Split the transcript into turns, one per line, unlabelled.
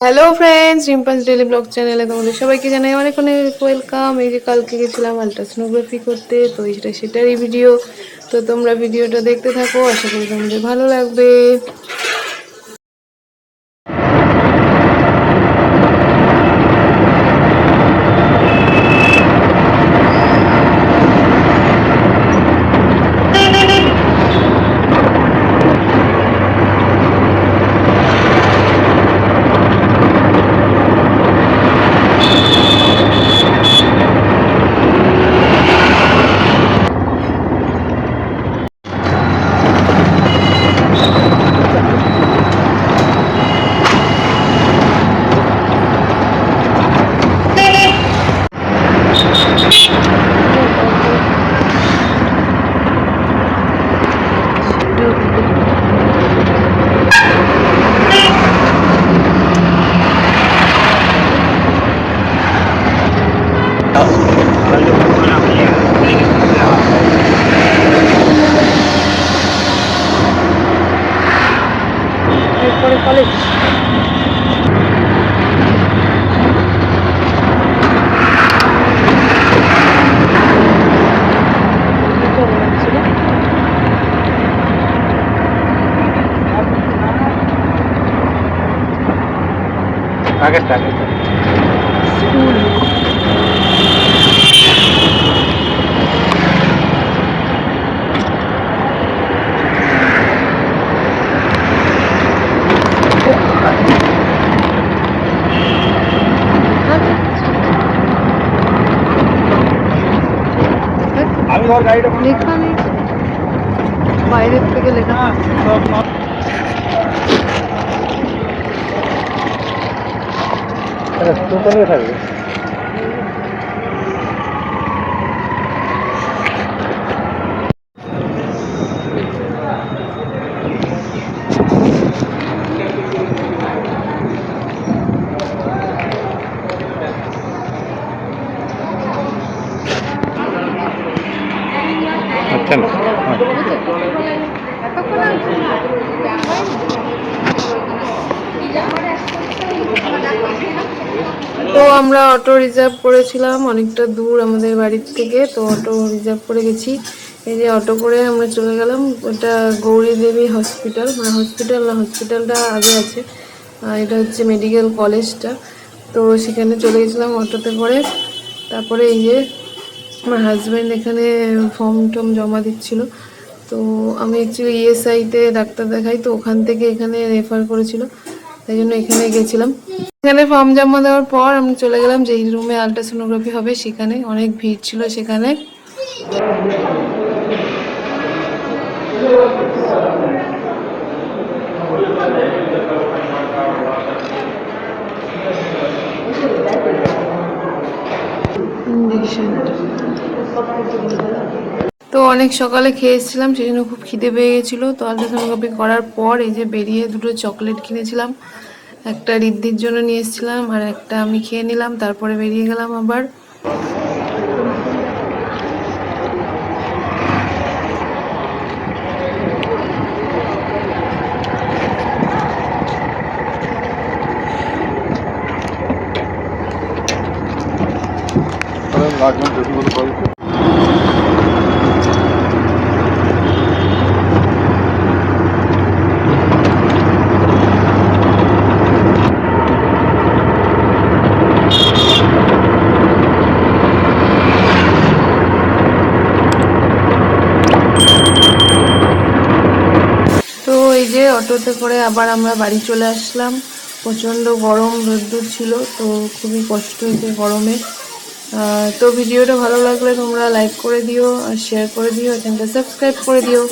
Hello friends Rimpa's daily blog চ্যানেলে তোমাদের সবাইকে জানাই অনেক অনেক ওয়েলকাম এই যে কালকে গেছিলাম আলট্রাসোনোগ্রাফি করতে, তো এইটা সেটারই ভিডিও তো তোমরা ভিডিওটা দেখতে থাকো। আশা করি তোমাদের ভালো লাগবে। এরপরে কলেজ
আগে আগে আমি ধর গাড়িটা
লেখা নেই। বাইরের থেকে লেখা।
तू पण ठरवी अच्छा ना
তো আমরা অটো রিজার্ভ করেছিলাম, অনেকটা দূর আমাদের বাড়ির থেকে, তো অটো রিজার্ভ করে গেছি। এই যে অটো করে আমরা চলে গেলাম ওটা গৌরী দেবী হসপিটাল মানে হসপিটাল না হসপিটালটা আগে আছে। এটা হচ্ছে মেডিকেল কলেজটা তো সেখানে চলে গেছিলাম অটোতে করে। তারপরে এই যে আমার হাজব্যান্ড এখানে ফর্ম টর্ম জমা দিচ্ছিল। তো আমি অ্যাকচুয়ালি ইএসআইতে ডাক্তার দেখাই, তো ওখান থেকে এখানে রেফার করেছিল। তাই জন্য এখানে গেছিলাম। এখানে ফর্ম জমা দেওয়ার পর আমি চলে গেলাম, যেই রুমে আলট্রাসোনোগ্রাফি হবে সেখানে। অনেক ভিড় ছিল সেখানে। তো অনেক সকালে খেয়েছিলাম সেই জন্য খুব খিদে পেয়ে গেছিল। তো আলট্রাসাউন্ড কপি করার পর এই যে বেরিয়ে দুটো চকলেট কিনেছিলাম, একটা রিদ্ধির জন্য নিয়ে এসেছিলাম আর একটা আমি খেয়ে নিলাম, তারপরে বেরিয়ে গেলাম আবার।
লাগবেন যদি বলে কল
তো এই যে অটোতে করে আবার আমরা বাড়ি চলে আসলাম। প্রচণ্ড গরম, রোদ্দুর ছিল, তো খুবই কষ্ট হয়েছে গরমে। তো ভিডিওটা ভালো লাগলে তোমরা লাইক করে দিও, আর শেয়ার করে দিও চ্যানেলটা সাবস্ক্রাইব করে দিও।